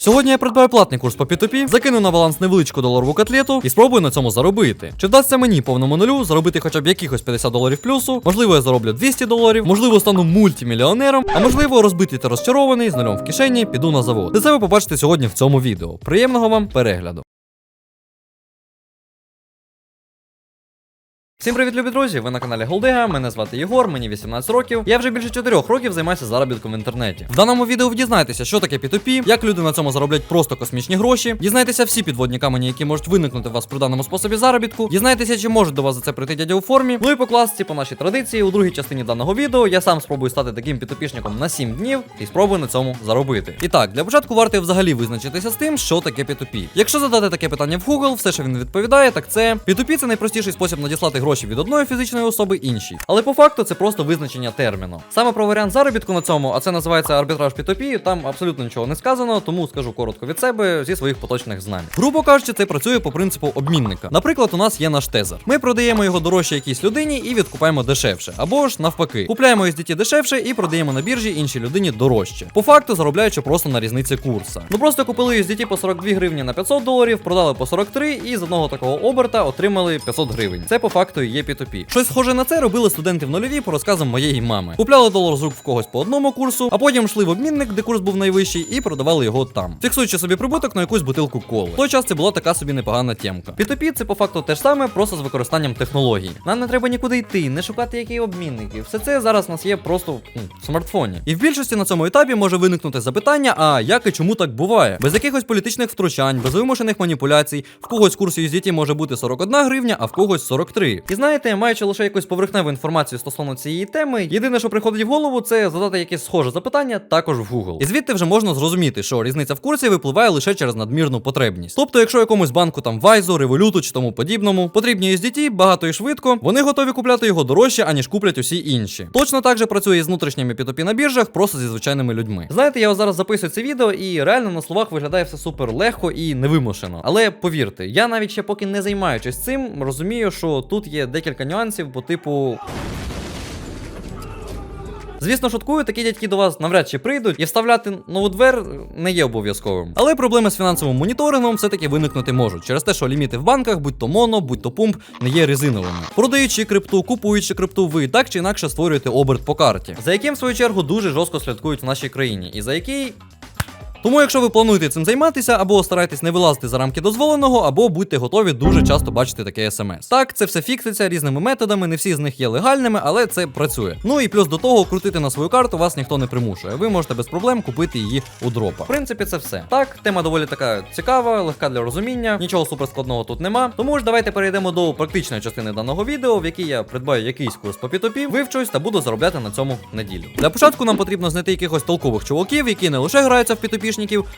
Сьогодні я придбаю платний курс по P2P, закину на баланс невеличку доларову котлету і спробую на цьому заробити. Чи вдасться мені повному нулю заробити хоча б якихось 50 доларів плюсу? Можливо, я зароблю 200 доларів, можливо, стану мультимільйонером, а можливо, розбитий та розчарований з нулем в кишені, піду на завод. Це ви побачите сьогодні в цьому відео. Приємного вам перегляду. Всім привіт, любі друзі! Ви на каналі Голдега. Мене звати Єгор, мені 18 років. Я вже більше 4 років займаюся заробітком в інтернеті. В даному відео ви дізнаєтеся, що таке P2P, як люди на цьому зароблять просто космічні гроші. Дізнаєтеся всі підводні камені, які можуть виникнути у вас при даному способі заробітку. Дізнаєтеся, чи можуть до вас за це прийти дядя у формі. Ну і по класиці, по нашій традиції, у другій частині даного відео я сам спробую стати таким P2P-шником на 7 днів і спробую на цьому заробити. І так, для початку варто взагалі визначитися з тим, що таке P2P. Якщо задати таке питання в Google, все, що він відповідає, так це P2P це найпростіший спосіб надіслати гроші від одної фізичної особи іншій. Але по факту це просто визначення терміну. Саме про варіант заробітку на цьому, а це називається арбітраж P2P, там абсолютно нічого не сказано, тому скажу коротко від себе зі своїх поточних знань. Грубо кажучи, це працює по принципу обмінника. Наприклад, у нас є наш тезер. Ми продаємо його дорожче якійсь людині і відкупаємо дешевше. Або ж навпаки, купляємо USDT дешевше і продаємо на біржі іншій людині дорожче. По факту заробляючи просто на різниці курса. Ну просто купили USDT по 42 гривні на 500 доларів, продали по 43 і з одного такого оберта отримали 500 гривень. Це по факту і є P2P. Щось схоже на це робили студенти в нульові по розказам моєї мами. Купляли долар з рук в когось по одному курсу, а потім йшли в обмінник, де курс був найвищий, і продавали його там, фіксуючи собі прибуток на якусь бутилку коли. В той час це була така собі непогана тємка. P2P це по факту те ж саме, просто з використанням технологій. Нам не треба нікуди йти, не шукати які обмінники. Все це зараз у нас є просто ну, в смартфоні. І в більшості на цьому етапі може виникнути запитання: а як і чому так буває? Без якихось політичних втручань, без вимушених маніпуляцій, в когось курс USDT може бути 41 гривня, а в когось 43. І знаєте, маючи лише якусь поверхневу інформацію стосовно цієї теми, єдине, що приходить в голову, це задати якесь схоже запитання також в Google. І звідти вже можна зрозуміти, що різниця в курсі випливає лише через надмірну потребність. Тобто, якщо якомусь банку там Вайзу, Революту чи тому подібному потрібні USDT багато і швидко, вони готові купляти його дорожче, аніж куплять усі інші. Точно так же працює з внутрішніми P2P на біржах, просто зі звичайними людьми. Знаєте, я зараз записую це відео, і реально на словах виглядає все супер легко і невимушено. Але повірте, я навіть ще поки не займаючись цим, розумію, що тут є декілька нюансів по типу. Звісно, шуткую, такі дядьки до вас навряд чи прийдуть, і вставляти нову двер не є обов'язковим. Але проблеми з фінансовим моніторингом все-таки виникнути можуть через те, що ліміти в банках, будь то моно, будь то пумп, не є резиновими. Продаючи крипту, купуючи крипту, ви так чи інакше створюєте оберт по карті, за яким в свою чергу дуже жорстко слідкують в нашій країні, і за який тому, якщо ви плануєте цим займатися, або старайтесь не вилазити за рамки дозволеного, або будьте готові дуже часто бачити таке смс. Так, це все фікситься різними методами, не всі з них є легальними, але це працює. Ну і плюс до того, крутити на свою карту вас ніхто не примушує. Ви можете без проблем купити її у дропа. В принципі, це все. Так, тема доволі така цікава, легка для розуміння, нічого суперскладного тут нема. Тому ж давайте перейдемо до практичної частини даного відео, в якій я придбаю якийсь курс по P2P, вивчусь та буду заробляти на цьому неділю. Для початку нам потрібно знайти якихось толкових чуваків, які не лише граються в P2P,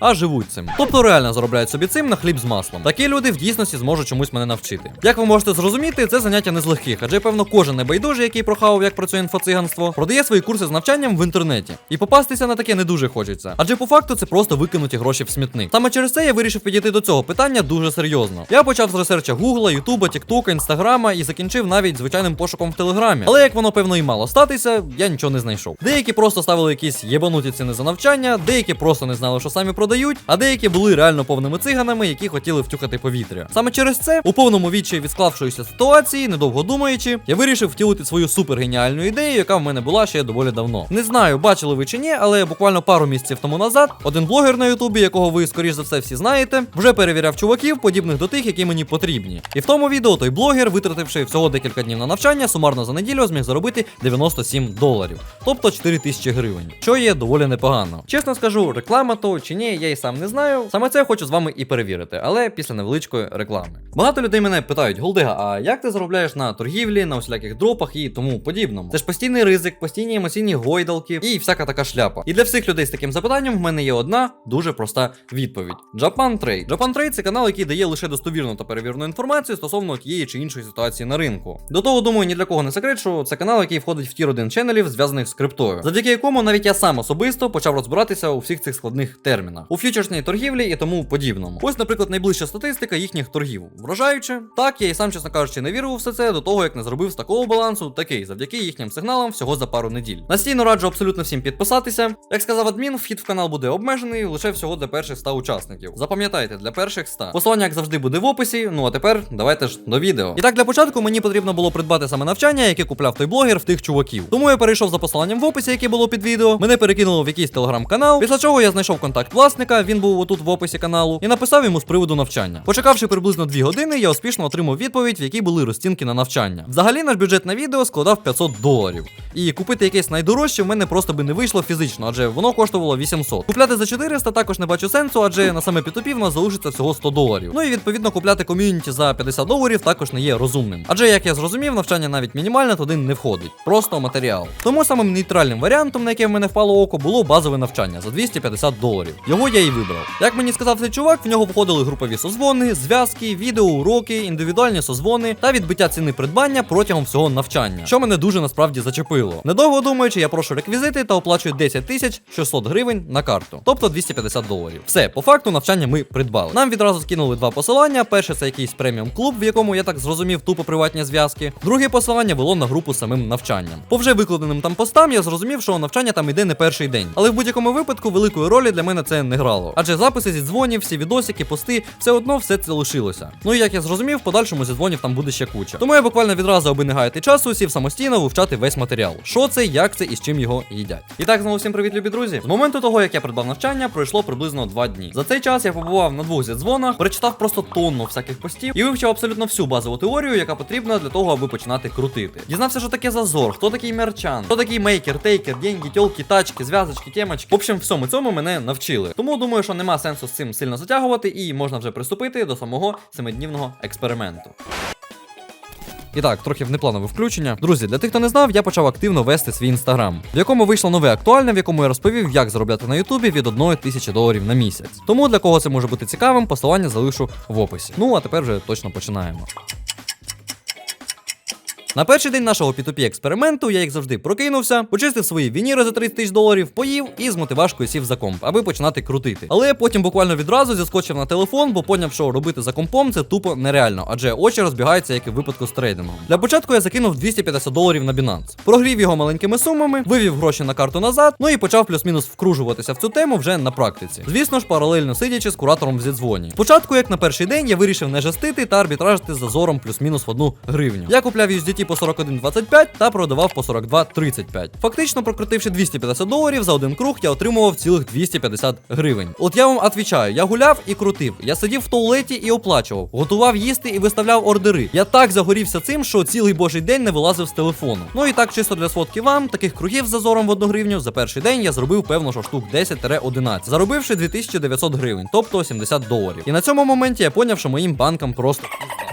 а живуть цим. Тобто реально заробляють собі цим на хліб з маслом. Такі люди в дійсності зможуть чомусь мене навчити. Як ви можете зрозуміти, це заняття не з легких, адже певно кожен небайдужий, який прохавав, як працює інфоциганство, продає свої курси з навчанням в інтернеті. І попастися на таке не дуже хочеться. Адже по факту це просто викинуті гроші в смітник. Саме через це я вирішив підійти до цього питання дуже серйозно. Я почав з ресерча Гугла, Ютуба, Тіктока, Інстаграма і закінчив навіть звичайним пошуком в Телеграмі. Але як воно певно і мало статися, я нічого не знайшов. Деякі просто ставили якісь єбануті ціни за навчання, деякі просто не знали, що самі продають, а деякі були реально повними циганами, які хотіли втюхати повітря. Саме через це, у повному відчаї від склавшоїся ситуації, недовго думаючи, я вирішив втілити свою супергеніальну ідею, яка в мене була ще доволі давно. Не знаю, бачили ви чи ні, але буквально пару місяців тому назад один блогер на Ютубі, якого ви скоріш за все всі знаєте, вже перевіряв чуваків, подібних до тих, які мені потрібні. І в тому відео той блогер, витративши всього декілька днів на навчання, сумарно за неділю зміг заробити 97 доларів, тобто 4 тисячі гривень, що є доволі непогано. Чесно скажу, реклама то чи ні, я і сам не знаю. Саме це я хочу з вами і перевірити, але після невеличкої реклами. Багато людей мене питають, Голдига, а як ти заробляєш на торгівлі, на усіляких дропах і тому подібному? Це ж постійний ризик, постійні емоційні гойдалки і всяка така шляпа. І для всіх людей з таким запитанням в мене є одна дуже проста відповідь: Japan Trade. Japan Trade це канал, який дає лише достовірну та перевірену інформацію стосовно тієї чи іншої ситуації на ринку. До того думаю, ні для кого не секрет, що це канал, який входить в тір 1 ченелів, зв'язаних з криптою, завдяки якому навіть я сам особисто почав розбиратися у всіх цих складних термінах, у фьючерсній торгівлі і тому подібному. Ось, наприклад, найближча статистика їхніх торгів. Вражаюче. Так, я і сам, чесно кажучи, не вірив у все це до того, як не зробив з такого балансу такий, завдяки їхнім сигналам всього за пару неділь. Настійно раджу абсолютно всім підписатися. Як сказав адмін, вхід в канал буде обмежений лише всього для перших 100 учасників. Запам'ятайте, для перших 100. Посилання, як завжди, буде в описі. Ну а тепер давайте ж до відео. І так, для початку мені потрібно було придбати саме навчання, яке купляв той блогер в тих чуваків. Тому я перейшов за посиланням в описі, яке було під відео. Мене перекинуло в якийсь телеграм-канал. Після чого я знайшов контакт власника, він був отут в описі каналу, і написав йому з приводу навчання. Почекавши приблизно 2 години, я успішно отримав відповідь, в якій були розцінки на навчання. Взагалі наш бюджет на відео складав 500 доларів. І купити якесь найдорожче в мене просто би не вийшло фізично, адже воно коштувало 800. Купляти за 400 також не бачу сенсу, адже на саме P2P в нас залишиться всього 100 доларів. Ну і відповідно купляти ком'юніті за 50 доларів також не є розумним. Адже як я зрозумів, навчання навіть мінімальне туди не входить. Просто матеріал. Тому самим нейтральним варіантом, на яке в мене впало око, було базове навчання за 250 доларів. Його я і вибрав. Як мені сказав цей чувак, в нього входили групові созвони, зв'язки, відеоуроки, індивідуальні созвони та відбиття ціни придбання протягом всього навчання, що мене дуже насправді зачепило. Недовго думаючи, я прошу реквізити та оплачую 10 тисяч 600 гривень на карту, тобто 250 доларів. Все, по факту навчання ми придбали. Нам відразу скинули два посилання. Перше це якийсь преміум клуб, в якому я так зрозумів тупо приватні зв'язки. Друге посилання вело на групу самим навчанням. По вже викладеним там постам я зрозумів, що навчання там іде не перший день. Але в будь-якому випадку великої ролі для мене це не грало. Адже записи зі дзвонів, всі відосики, пости, все одно все це лишилося. Ну і як я зрозумів, в подальшому зі дзвонів там буде ще куча. Тому я буквально відразу, аби не гаяти часу, сів самостійно вивчати весь матеріал. Що це, як це і з чим його їдять. І так, знову всім привіт, любі друзі. З моменту того, як я придбав навчання, пройшло приблизно два дні. За цей час я побував на двох зідзвонах, прочитав просто тонну всяких постів і вивчив абсолютно всю базову теорію, яка потрібна для того, аби починати крутити. Дізнався, що таке зазор, хто такий мерчан, хто такий мейкер, тейкер, деньги, тьолки, тачки, зв'язочки, темочки. В общем, всьому цьому мене навчили. Тому думаю, що нема сенсу з цим сильно затягувати, і можна вже приступити до самого семиднівного експерименту. І так, трохи внепланове включення. Друзі, для тих, хто не знав, я почав активно вести свій інстаграм, в якому вийшло нове актуальне, в якому я розповів, як заробляти на Ютубі від 1 тисячі доларів на місяць. Тому для кого це може бути цікавим, посилання залишу в описі. Ну а тепер вже точно починаємо. На перший день нашого P2P експерименту я, як завжди, прокинувся, почистив свої вініри за 30 тисяч доларів, поїв і з мотивашкою сів за комп, аби починати крутити. Але потім буквально відразу зіскочив на телефон, бо поняв, що робити за компом це тупо нереально, адже очі розбігаються, як і в випадку з трейдингом. Для початку я закинув 250 доларів на Binance. Прогрів його маленькими сумами, вивів гроші на карту назад, ну і почав плюс-мінус вкружуватися в цю тему вже на практиці. Звісно ж, паралельно сидячи з куратором в зідзвоні. Спочатку, як на перший день, я вирішив не жестити та арбітражити з зазором плюс-мінус в одну гривню. Я купляв USDT по 41.25 та продавав по 42.35. Фактично, прокрутивши 250 доларів за один круг, я отримував цілих 250 гривень. От я вам отвічаю, я гуляв і крутив. Я сидів в туалеті і оплачував, готував їсти і виставляв ордери. Я так загорівся цим, що цілий божий день не вилазив з телефону. Ну і так, чисто для сводки вам, таких кругів з зазором в одну гривню за перший день я зробив певно, що штук 10-11, заробивши 2900 гривень, тобто 70 доларів. І на цьому моменті я поняв, що моїм банкам просто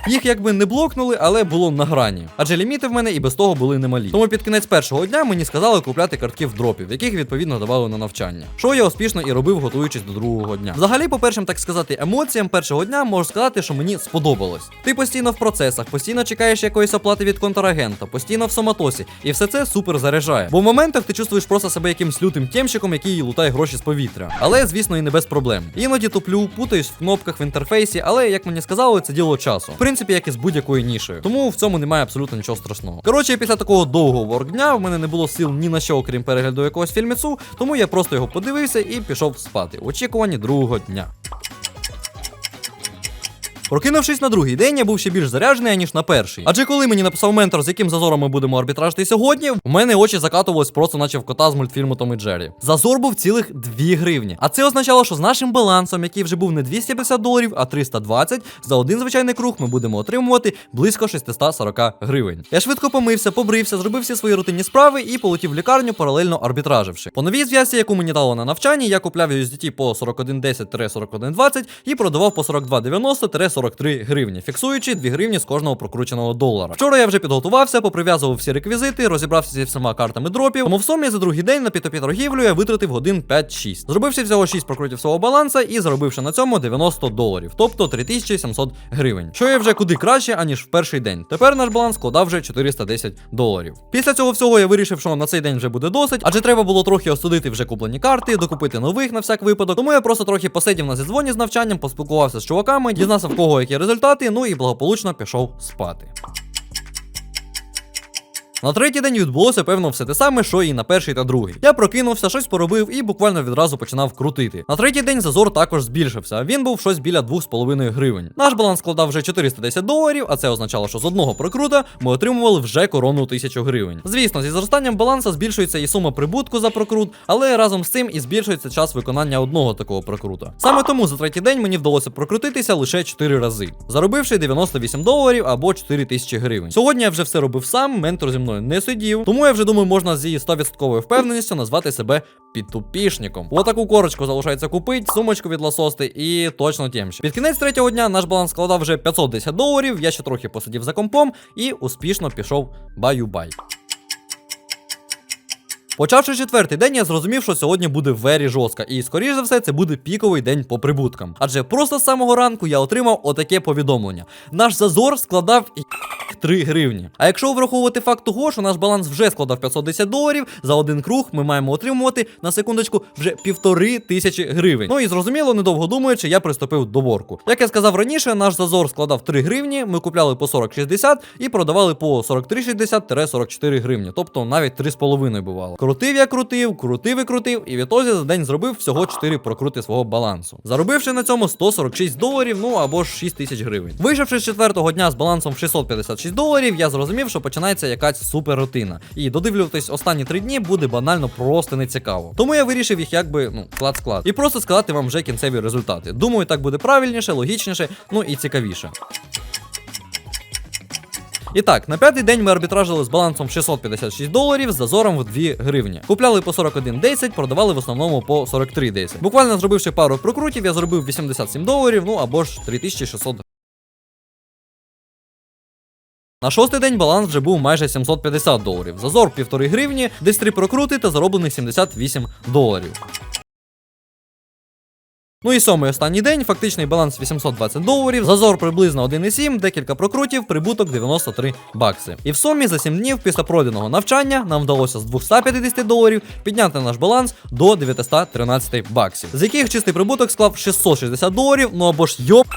їх якби не блокнули, але було на грані. Адже ліміти в мене і без того були немалі. Тому під кінець першого дня мені сказали купляти картки в дропів, яких відповідно давали на навчання. Що я успішно і робив, готуючись до другого дня. Взагалі, по першим, так сказати, емоціям першого дня можу сказати, що мені сподобалось. Ти постійно в процесах, постійно чекаєш якоїсь оплати від контрагента, постійно в самотосі, і все це супер заряджає. Бо в моментах ти чувствуєш просто себе якимсь лютим тємщиком, який лутає гроші з повітря. Але, звісно, і не без проблем. Іноді туплю, путаюсь в кнопках в інтерфейсі, але як мені сказали, це діло часу. Принципі, як і з будь-якою нішою. Тому в цьому немає абсолютно нічого страшного. Коротше, після такого довгого воркдня в мене не було сил ні на що, окрім перегляду якогось фільміцу, тому я просто його подивився і пішов спати. В очікуванні другого дня. Прокинувшись на другий день, я був ще більш заряджений, ніж на перший. Адже коли мені написав ментор, з яким зазором ми будемо арбітражити сьогодні, в мене очі закатувались просто, наче в кота з мультфільму Том і Джері. Зазор був цілих 2 гривні. А це означало, що з нашим балансом, який вже був не 250 доларів, а 320, за один звичайний круг ми будемо отримувати близько 640 гривень. Я швидко помився, побрився, зробив всі свої рутинні справи і полетів в лікарню, паралельно арбітраживши. По новій зв'язці, яку мені дало на навчанні, я купляв USDT по 4110-4120 і продавав по 4290-42 43 гривні, фіксуючи 2 гривні з кожного прокрученого долара. Вчора я вже підготувався, поприв'язував всі реквізити, розібрався зі всіма картами дропів. Тому в сумі за другий день на P2P торгівлю я витратив годин 5-6. Зробивши всього 6 прокрутів свого баланса і заробивши на цьому 90 доларів, тобто 3700 гривень. Що є вже куди краще, аніж в перший день. Тепер наш баланс складав вже 410 доларів. Після цього всього я вирішив, що на цей день вже буде досить, адже треба було трохи осудити вже куплені карти, докупити нових на всяк випадок. Тому я просто трохи посидів на зідзвоні з навчанням, поспілкувався з чуваками, дізнався в кого які результати, ну і благополучно пішов спати. На третій день відбулося певно все те саме, що і на перший та другий. Я прокинувся, щось поробив і буквально відразу починав крутити. На третій день зазор також збільшився. Він був щось біля 2,5 гривень. Наш баланс складав вже 410 доларів, а це означало, що з одного прокрута ми отримували вже корону 1000 гривень. Звісно, зі зростанням баланса збільшується і сума прибутку за прокрут, але разом з цим і збільшується час виконання одного такого прокрута. Саме тому за третій день мені вдалося прокрутитися лише 4 рази, заробивши 98 доларів або 4000 гривень. Сьогодні я вже все робив сам, ментор зі мною не сидів, тому я вже думаю, можна з її 100% впевненістю назвати себе підтупішником. Отаку корочку залишається купити, сумочку відласости і точно тємще. Під кінець третього дня наш баланс складав вже 510 доларів. Я ще трохи посидів за компом і успішно пішов баю-бай. Почавши четвертий день, я зрозумів, що сьогодні буде вері жорстко, і скоріш за все це буде піковий день по прибуткам. Адже просто з самого ранку я отримав отаке повідомлення. Наш зазор складав і 3 гривні. А якщо враховувати факт того, що наш баланс вже складав 510 доларів, за один круг ми маємо отримувати на секундочку вже півтори тисячі гривень. Ну і зрозуміло, недовго думаючи, я приступив до ворку. Як я сказав раніше, наш зазор складав 3 гривні, ми купляли по 40-60 і продавали по 43,60-44 гривні, тобто навіть 3,5 бувало. Крутив я крутив, крутив і крутив, і відтоді за день зробив всього 4 прокрути свого балансу. Заробивши на цьому 146 доларів, ну або ж 6 тисяч гривень. Вийшовши з четвертого дня з балансом в 656 доларів, я зрозумів, що починається якась супер рутина. І додивлюватись останні три дні буде банально просто нецікаво. Тому я вирішив їх якби ну склад-склад. І просто сказати вам вже кінцеві результати. Думаю, так буде правильніше, логічніше, ну і цікавіше. І так, на п'ятий день ми арбітражили з балансом 656 доларів з зазором в 2 гривні. Купляли по 41,10, продавали в основному по 43,10. Буквально зробивши пару прокрутів, я зробив 87 доларів, ну або ж 3600 на шостий день баланс вже був майже 750 доларів. Зазор 1,5 гривні, десь 3 прокрути та зароблених 78 доларів. Ну і сьомий останній день, фактичний баланс 820 доларів, зазор приблизно 1,7, декілька прокрутів, прибуток 93 бакси. І в сумі за 7 днів після пройденого навчання нам вдалося з 250 доларів підняти наш баланс до 913 баксів, з яких чистий прибуток склав 660 доларів, ну або ж йоп.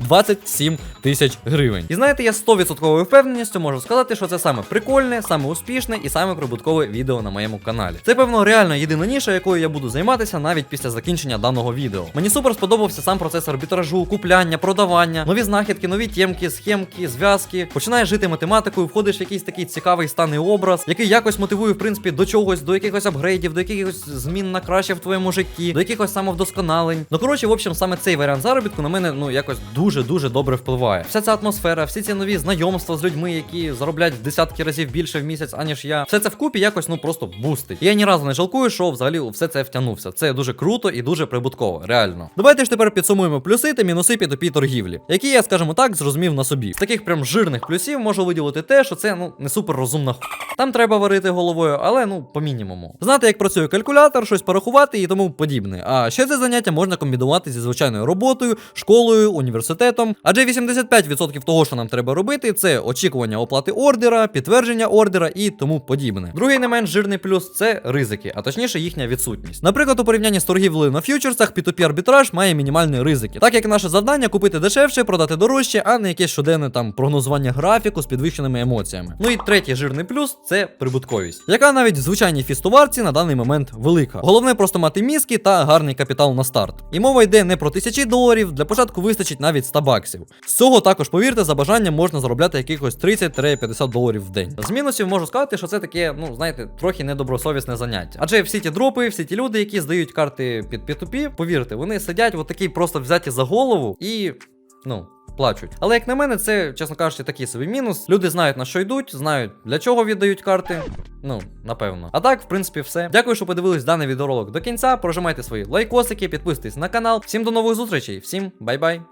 27 тисяч гривень. І знаєте, я 100% впевненістю можу сказати, що це саме прикольне, саме успішне і саме прибуткове відео на моєму каналі. Це, певно, реально єдина ніша, якою я буду займатися навіть після закінчення даного відео. Мені супер сподобався сам процес арбітражу, купляння, продавання, нові знахідки, нові тємки, схемки, зв'язки. Починаєш жити математикою, входиш в якийсь такий цікавий стан і образ, який якось мотивує, в принципі, до чогось, до якихось апгрейдів, до якихось змін на краще в твоєму житті, до якихось самовдосконалень. Ну коротше, в общем, саме цей варіант заробітку на мене ну якось дуже дуже добре впливає. Вся ця атмосфера, всі ці нові знайомства з людьми, які заробляють в десятки разів більше в місяць, аніж я. Все це вкупі якось ну просто бустить. Я ні разу не жалкую, що взагалі все це втягнувся. Це дуже круто і дуже прибутково, реально. Давайте ж тепер підсумуємо плюси та мінуси P2P торгівлі, які я, скажімо так, зрозумів на собі. З таких прям жирних плюсів можу виділити те, що це ну не супер розумна ху. Там треба варити головою, але ну по мінімуму. Знати, як працює калькулятор, щось порахувати і тому подібне. А ще це заняття можна комбінувати зі звичайною роботою, школою, університетом. Адже 85% того, що нам треба робити, це очікування оплати ордера, підтвердження ордера і тому подібне. Другий не менш жирний плюс це ризики, а точніше їхня відсутність. Наприклад, у порівнянні з торгівлею на фьючерсах, P2P арбітраж має мінімальні ризики, так як наше завдання купити дешевше, продати дорожче, а не якесь щоденне там прогнозування графіку з підвищеними емоціями. Ну і третій жирний плюс це прибутковість, яка навіть в звичайній фістоварці на даний момент велика. Головне просто мати мізки та гарний капітал на старт. І мова йде не про тисячі доларів, для початку вистачить навіть 100 баксів. З цього також, повірте, за бажанням можна заробляти якихось 30-50 доларів в день. З мінусів можу сказати, що це таке, ну знаєте, трохи недобросовісне заняття. Адже всі ті дропи, всі ті люди, які здають карти під P2P, повірте, вони сидять от такі просто взяті за голову і. Ну, плачуть. Але як на мене, це, чесно кажучи, такий собі мінус. Люди знають на що йдуть, знають для чого віддають карти. Ну, напевно. А так, в принципі, все. Дякую, що подивились даний відеоролик до кінця. Прожимайте свої лайкосики, підписуйтесь на канал. Всім до нових зустрічей, всім бай-бай.